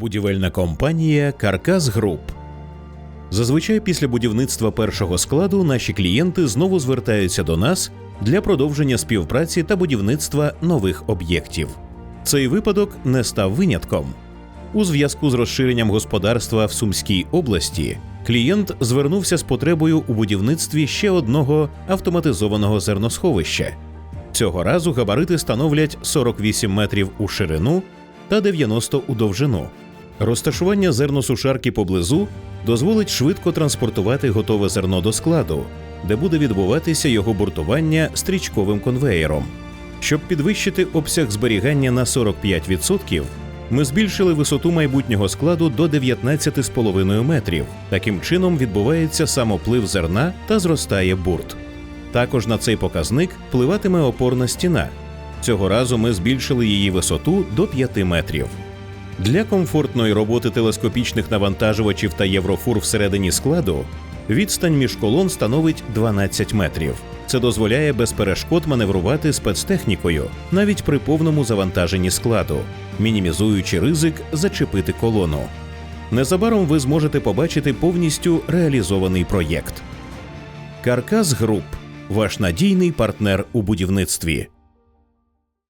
Будівельна компанія Каркас Груп. Зазвичай після будівництва першого складу наші клієнти знову звертаються до нас для продовження співпраці та будівництва нових об'єктів. Цей випадок не став винятком. У зв'язку з розширенням господарства в Сумській області клієнт звернувся з потребою у будівництві ще одного автоматизованого зерносховища. Цього разу габарити становлять 48 метрів у ширину та 90 у довжину. Розташування зерносушарки поблизу дозволить швидко транспортувати готове зерно до складу, де буде відбуватися його буртування стрічковим конвеєром. Щоб підвищити обсяг зберігання на 45%, ми збільшили висоту майбутнього складу до 19,5 метрів. Таким чином відбувається самоплив зерна та зростає бурт. Також на цей показник впливатиме опорна стіна. Цього разу ми збільшили її висоту до 5 метрів. Для комфортної роботи телескопічних навантажувачів та єврофур всередині складу відстань між колон становить 12 метрів. Це дозволяє без перешкод маневрувати спецтехнікою навіть при повному завантаженні складу, мінімізуючи ризик зачепити колону. Незабаром ви зможете побачити повністю реалізований проєкт. Каркас Груп ваш надійний партнер у будівництві.